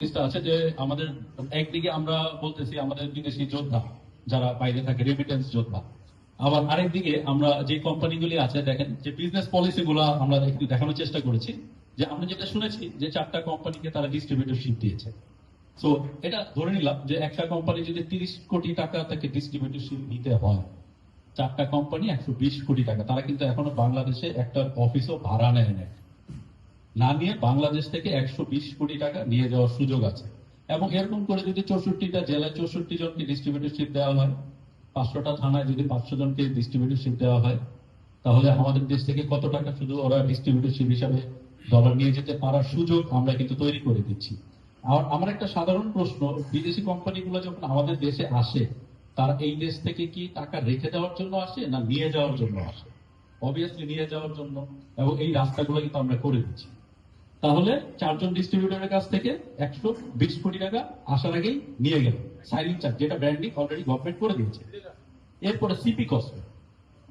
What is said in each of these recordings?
আছে যে আমাদের একদিকে আমরা বলতেছি আমাদের বিদেশি যোদ্ধা যারা বাইরে থাকে রেমিটেন্স যোদ্ধা। আবার আরেকদিকে আমরা যে কোম্পানিগুলি আছে, দেখেন যে বিজনেস পলিসি আমরা একটু দেখানোর চেষ্টা করেছি, যে আমরা যেটা শুনেছি যে চারটা কোম্পানিকে তারা ডিস্ট্রিবিউটরশিপ দিয়েছে। সো এটা ধরে নিলাম যে একটা কোম্পানি যদি তিরিশ কোটি টাকা থেকে ডিস্ট্রিবিউটরশিপ দিতে হয়, চারটা কোম্পানি একশো বিশ কোটি টাকা, তারা কিন্তু এখনও বাংলাদেশে একটা অফিসও ভাড়া নেয় না না নিয়ে বাংলাদেশ থেকে একশো বিশ কোটি টাকা নিয়ে যাওয়ার সুযোগ আছে। এবং এরকম করে যদি চৌষট্টিটা জেলায় চৌষট্টি জনকে ডিস্ট্রিবিউটরশিপ দেওয়া হয়, পাঁচশোটা থানায় যদি পাঁচশো জনকে ডিস্ট্রিবিউটরশিপ দেওয়া হয়, তাহলে আমাদের দেশ থেকে কত টাকা শুধু ওরা ডিস্ট্রিবিউটরশিপ হিসাবে ডলার নিয়ে যেতে পারার সুযোগ আমরা কিন্তু তৈরি করে দিচ্ছি। আর আমার একটা সাধারণ প্রশ্ন, বিদেশি কোম্পানিগুলো যখন আমাদের দেশে আসে, তারা এই দেশ থেকে কি টাকা রেখে দেওয়ার জন্য আসে না নিয়ে যাওয়ার জন্য আসে? অবভিয়াসলি নিয়ে যাওয়ার জন্য, এবং এই রাস্তাগুলো কিন্তু আমরা করে দিচ্ছি। তাহলে চারজন ডিস্ট্রিবিউটরের কাছ থেকে একশো বিশ কোটি টাকা আসার আগেই নিয়ে গেল। সাইনিং চার্জ যেটা ব্র্যান্ডিং অলরেডি গভর্নমেন্ট করে দিয়েছে। এরপরে সিপি কস্ট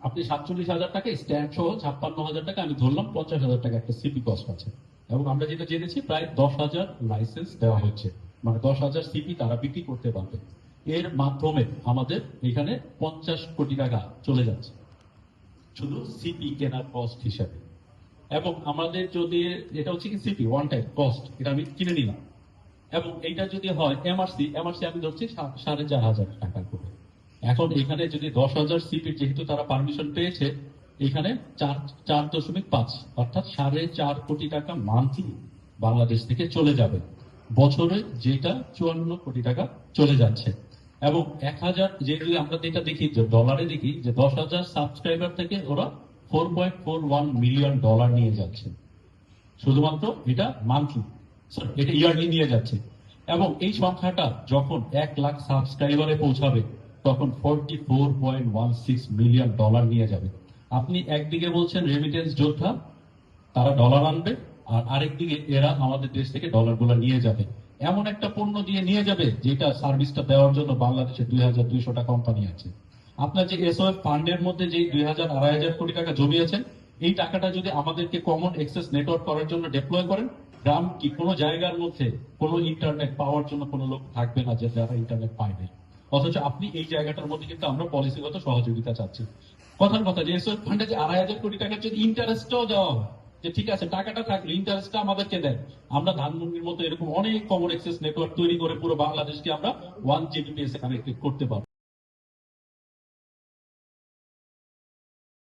আপনি সাতচল্লিশ হাজার টাকা স্ট্যান্ড সহ ছাপ্পান্ন হাজার টাকা, আমি ধরলাম পঞ্চাশ হাজার টাকা একটা সিপি কস্ট আছে। এবং আমরা যেটা জেনেছি, প্রায় দশ হাজার লাইসেন্স দেওয়া হচ্ছে মানে দশ হাজার সিপি তারা বিক্রি করতে পারবে। এর মাধ্যমে আমাদের এখানে পঞ্চাশ কোটি টাকা চলে যাচ্ছে। শুধু সিপি কেনার কস্ট হিসাবে। এবং আমাদের যদি এটা হচ্ছে কি সিপি ওয়ান টাইম কস্ট এটা আমি কিনে নিলাম। এবং এইটা যদি হয় এমআরসি এমআরসি আমি ধরছি সাড়ে চার হাজার টাকা করে। এখন এখানে যদি দশ হাজার সিপি যেহেতু তারা পারমিশন পেয়েছে, এখানে চার চার দশমিক পাঁচ, অর্থাৎ সাড়ে চার কোটি টাকা মান্থলি বাংলাদেশ থেকে চলে যাবে। বছরে যেটা চুয়ান্ন কোটি টাকা চলে যাচ্ছে। এবং এক হাজার যে আমরা যেটা দেখি ডলারে দেখি, যে দশ হাজার সাবস্ক্রাইবার থেকে ওরা four point four one million dollar নিয়ে যাচ্ছে। শুধুমাত্র এটা মান্থলি এটা ইয়ারলি নিয়ে যাচ্ছে। এবং এই সংখ্যাটা যখন এক লাখ সাবস্ক্রাইবারে পৌঁছাবে, তখন forty four point one six million dollar নিয়ে যাবে। আপনি একদিকে বলছেন রেমিটেন্স যোদ্ধা, তারা ডলার আনবে, আর আরেকদিকে এরা আমাদের দেশ থেকে ডলারগুলো নিয়ে যাবে। এমন একটা পণ্য দিয়ে নিয়ে যাবে, যেটা সার্ভিসটা দেওয়ার জন্য বাংলাদেশে দুই হাজার দুইশোটা কোম্পানি আছে। আপনার যে এসওএফ ফান্ডের মধ্যে যে দুই হাজার, আড়াই হাজার কোটি টাকা জমিয়েছেন এই টাকাটা যদি আমাদেরকে কমন এক্সেস নেটওয়ার্ক করার জন্য ডেপ্লয় করেন, গ্রাম কি কোনো জায়গার মধ্যে কোনো ইন্টারনেট পাওয়ার জন্য কোনো লোক থাকবে না যে যারা ইন্টারনেট পায় না অথচ আপনি এই জায়গাটার মধ্যে কিন্তু আমরা পলিসিগত সহযোগিতা চাচ্ছি। কথার কথা, যে এসওএফ ফান্ডে যে আড়াই হাজার কোটি টাকার যদি ইন্টারেস্টও দেওয়া হয়, যে ঠিক আছে, টাকাটা থাকলে ইন্টারেস্টটা আমাদেরকে দেন। আমরা ধানমন্ডির মতো এরকম অনেক কমন এক্সেস নেটওয়ার্ক তৈরি করে পুরো বাংলাদেশকে আমরা ওয়ান জিবিপিএস এ কানেক্টেড করতে পারব।